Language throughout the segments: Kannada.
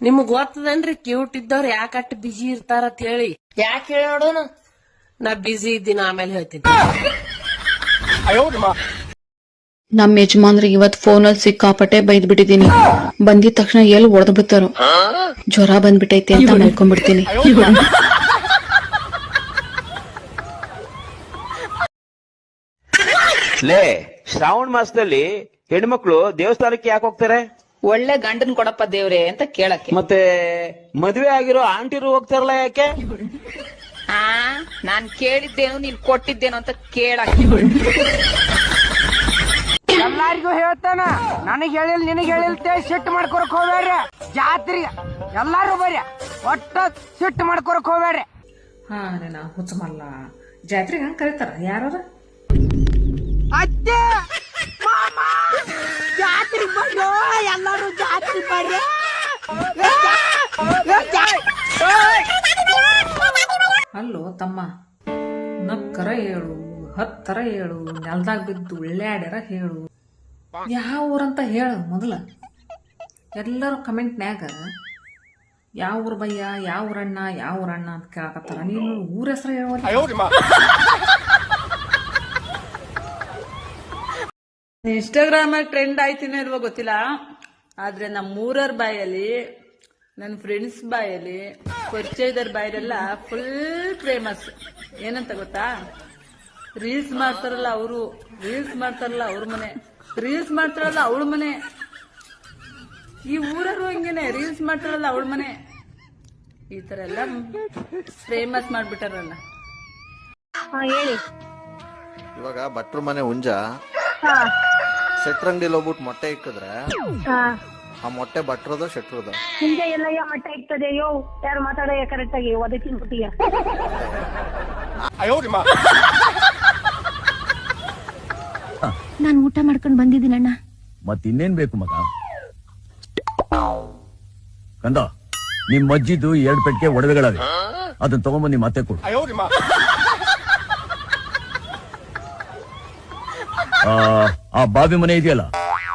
ನಿಮಗ್ ಗೊತ್ತದನ್ರಿ ಕ್ಯೂಟ್ ಇದ್ದವ್ರು ಯಾಕಟ್ ಬಿಜಿ ಇರ್ತಾರ ಅಂತ ಹೇಳಿ ಯಾಕೆ ಹೇಳಿ ನೋಡೋಣ? ನಾ ಬಿಜಿ ಇದ್ದೀನಿ ಆಮೇಲೆ ಹೇಳ್ತೀನಿ. ನಮ್ ಯಜಮಾನ್ರಿಗೆ ಇವತ್ ಅಲ್ಲಿ ಸಿಕ್ಕಾಪಟ್ಟೆ ಬೈದ್ ಬಿಟ್ಟಿದೀನಿ ಬಂದಿದ ತಕ್ಷಣ ಎಲ್ ಒಡೆದ್ ಬಿಡ್ತಾರೋ? ಜ್ವರ ಬಂದ್ಬಿಟ್ಟೈತೆ ಅಂತ ಮಲ್ಕೊಂಡ್ಬಿಡ್ತೀನಿ. ಲೇ ಶ್ರಾವಣ ಮಾಸದಲ್ಲಿ ಹೆಣ್ಮಕ್ಳು ದೇವಸ್ಥಾನಕ್ಕೆ ಯಾಕೆ ಹೋಗ್ತಾರೆ? ಒಳ್ಳೆ ಗಂಡನ್ ಕೊಡಪ್ಪ ದೇವ್ರೆ ಅಂತ ಕೇಳಕ್ಕೆ. ಮತ್ತೆ ಮದುವೆ ಆಗಿರೋ ಆಂಟಿರು ಹೋಗ್ತಾರಲ್ಲ ಯಾಕೆ? ಆ ನಾನ್ ಕೇಳಿದ್ದೇನು ನೀನ್ ಕೊಟ್ಟಿದ್ದೇನು ಅಂತ ಕೇಳಕ್ಕೆ. ಎಲ್ಲಾರಿಗೂ ಹೇಳ್ತಾನ ನನಗ್ ಹೇಳಿಲ್ ನಿನಗ್ ಹೇಳಿಲ್ತೆ ಸಿಟ್ಟು ಮಾಡ್ಕೊರಕ್ ಹೋಗ್ಬೇಡ್ರಿ. ಜಾತ್ರಿ ಎಲ್ಲಾರು ಬರ್ರಿ. ಒಟ್ಟ ಸಿಟ್ಟು ಮಾಡ್ಕೊರಕ್ ಹೋಗ್ಬೇಡ್ರಿ. ಹಾ ನಾ ಹುಚ್ಚ ಮಲ್ಲ. ಜಾತ್ರೆಗೆ ಹಂಗ್ ಕರೀತಾರ? ಯಾರ ಅತ್ತೆ ಅಲ್ಲೋ ತಮ್ಮ ನಕ್ಕರ ಹೇಳು ಹತ್ತರ ಹೇಳು ನೆಲ್ದಾಗ ಬಿದ್ದು ಉಳ್ಳಾಡ್ಯಾರ ಹೇಳು. ಯಾವ ಊರಂತ ಹೇಳು ಮೊದಲ. ಎಲ್ಲರೂ ಕಮೆಂಟ್ನ್ಯಾಗ ಯಾವ ಊರ್ ಬಯ್ಯ ಯಾವ ಊರಣ್ಣ ಯಾವ ಊರಣ್ಣ ಅಂತ ಕೇಳಕತ್ತಾರ. ನೀನು ಊರ ಹೆಸರು ಹೇಳುವ ಇನ್ಸ್ಟಾಗ್ರಾಮ್ ಟ್ರೆಂಡ್ ಆಯ್ತಿನೋ ಇಲ್ವೋ ಗೊತ್ತಿಲ್ಲ. ಆದ್ರೆ ನಮ್ಮ ಮೂರರ್ ಬಾಯಲ್ಲಿ ನನ್ನ ಫ್ರೆಂಡ್ಸ್ ಬಾಯಲ್ಲಿ ಪರಿಚಯದವ್ರ ಬಾಯಲ್ಲೆಲ್ಲ ಫುಲ್ ಫೇಮಸ್ ಏನಂತ ಗೊತ್ತಾ? ರೀಲ್ಸ್ ಮಾಡ್ತಾರಲ್ಲ ಅವರು ರೀಲ್ಸ್ ಮಾಡ್ತಾರಲ್ಲ ಅವ್ರ ಮನೆ. ರೀಲ್ಸ್ ಮಾಡ್ತಾರಲ್ಲ ಅವಳ ಮನೆ. ಈ ಊರರು ಹಂಗೇನೆ ರೀಲ್ಸ್ ಮಾಡ್ತಾರಲ್ಲ ಅವಳ ಮನೆ. ಈ ತರ ಎಲ್ಲ ಫೇಮಸ್ ಮಾಡ್ಬಿಟ್ಟಾರಲ್ಲ. ಇವಾಗ ಭಟ್ರ ಮನೆ ಹುಂಜ. ಶೆಟ್ರಂಗಡಿಲಿ ಹೋಗ್ಬಿಟ್ಟು ಮೊಟ್ಟೆ ಇಕ್ಕಿದ್ರೆ ಆ ಮೊಟ್ಟೆ ಬಟ್ರದ ಶೆಟ್ರದ. ಹಿಂಗೆ ಎಲ್ಲ ಮೊಟ್ಟೆ ಇಕ್ತದೆ ಯೋ ಯಾರು ಮಾತಾಡೋ ಕರೆಕ್ಟ್ ಆಗಿ ಒದಕಿನ ಬಿಟ್ಟಿಯ ನಾನು ಊಟ ಮಾಡ್ಕೊಂಡು ಬಂದಿದ್ದೀನಣ್ಣ ಮತ್ತೆ ಇನ್ನೇನ್ ಬೇಕು ಮಗ? ಕಂದ ನಿಮ್ ಅಜ್ಜಿದು ಎರಡ್ ಪೆಟ್ಟಿಗೆ ಒಡವೆಗಳವೆ. ಅದನ್ನ ತಗೊಂಬಂದು ನಿಮ್ಮ ಮತ್ತೆ ಕೊಡು. ಆ, ಆ ಬಾವಿ ಮನೆ ಇದೆಯಲ್ಲ?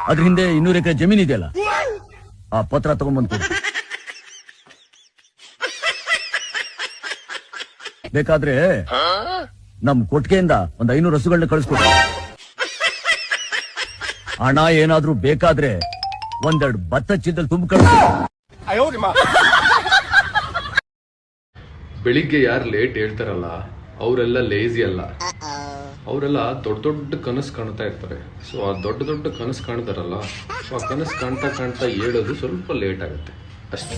ಅದ್ರ ಹಿಂದೆ ಇನ್ನೂರು ಎಕರೆ ಜಮೀನ್ ಇದೆಯಲ್ಲ? ಆ ಪತ್ರ ತಗೊಂಡ್ಬಂತು ಬೇಕಾದ್ರೆ ನಮ್ ಕೊಟ್ಟಿಗೆಯಿಂದ ಒಂದ್ ಐನೂರು ಹಸುಗಳನ್ನ ಕಳಿಸ್ಕೊಡ್ತ ಹಣ ಏನಾದ್ರೂ ಬೇಕಾದ್ರೆ ಒಂದೆರಡು ಭತ್ತ ಚಿದ್ದಲ್ಲಿ ತುಂಬ ಬೆಳಿಗ್ಗೆ ಯಾರು ಲೇಟ್ ಹೇಳ್ತಾರಲ್ಲ ಅವರೆಲ್ಲ ಲೇಜಿ ಅಲ್ಲ. ಅವರೆಲ್ಲ ದೊಡ್ಡ ದೊಡ್ಡ ಕನಸು ಕಾಣ್ತಾ ಇರ್ತಾರೆ. ಸೊ ಆ ದೊಡ್ಡ ದೊಡ್ಡ ಕನಸು ಕಾಣ್ತಾರಲ್ಲ ಸೊ ಆ ಕನಸು ಕಾಣ್ತಾ ಕಾಣ್ತಾ ಹೇಳೋದು ಸ್ವಲ್ಪ ಲೇಟ್ ಆಗುತ್ತೆ. ಅಷ್ಟೇ.